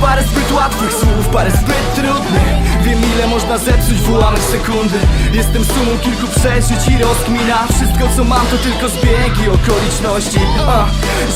parę zbyt łatwych słów, parę zbyt trudnych. Wiem ile można zepsuć w ułamek sekundy. Jestem sumą kilku przeżyć i rozkmina. Wszystko co mam to tylko zbiegi okoliczności. A,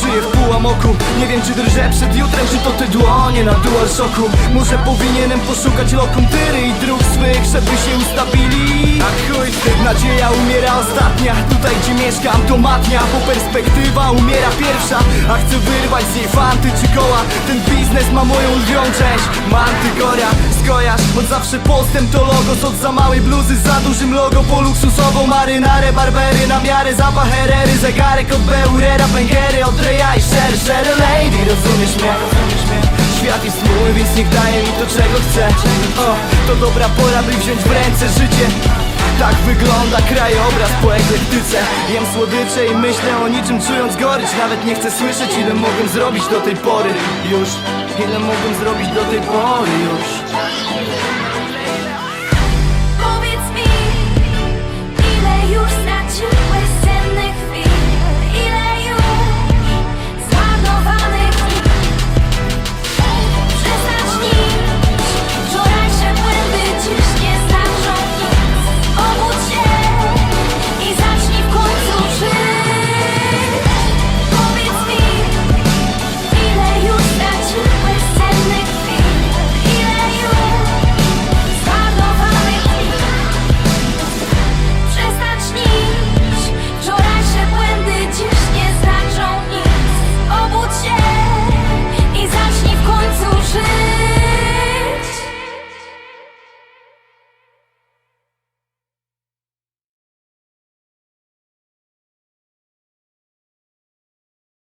Żyję w półamoku Nie wiem czy drżę przed jutrem Czy to te dłonie na DualShocku Może powinienem poszukać lokum tyry i dróg swych Żeby się ustawili. A chuj, nadzieja umiera ostatnia. Tutaj gdzie mieszkam to matnia. Bo perspektywa umiera pierwsza. A chcę wyrwać z niej fanty czy koła. Ten biznes ma moją lwią część Mantygora, skojarz Od zawsze postęp to logos. Od za małej bluzy za dużym logo. Po luksusową marynarę Barbery na miarę zapach herery Zegarek od Beurera Węgery od Reja i Sher Sher Lady. Rozumiesz mnie? Świat jest mój, więc niech daje mi to czego chce O, to dobra pora by wziąć w ręce życie. Tak wygląda krajobraz po eklektyce. Jem słodycze i myślę o niczym czując gorycz. Nawet nie chcę słyszeć ile mogłem zrobić do tej pory. Już, Wiele mógłbym zrobić do tej pory już.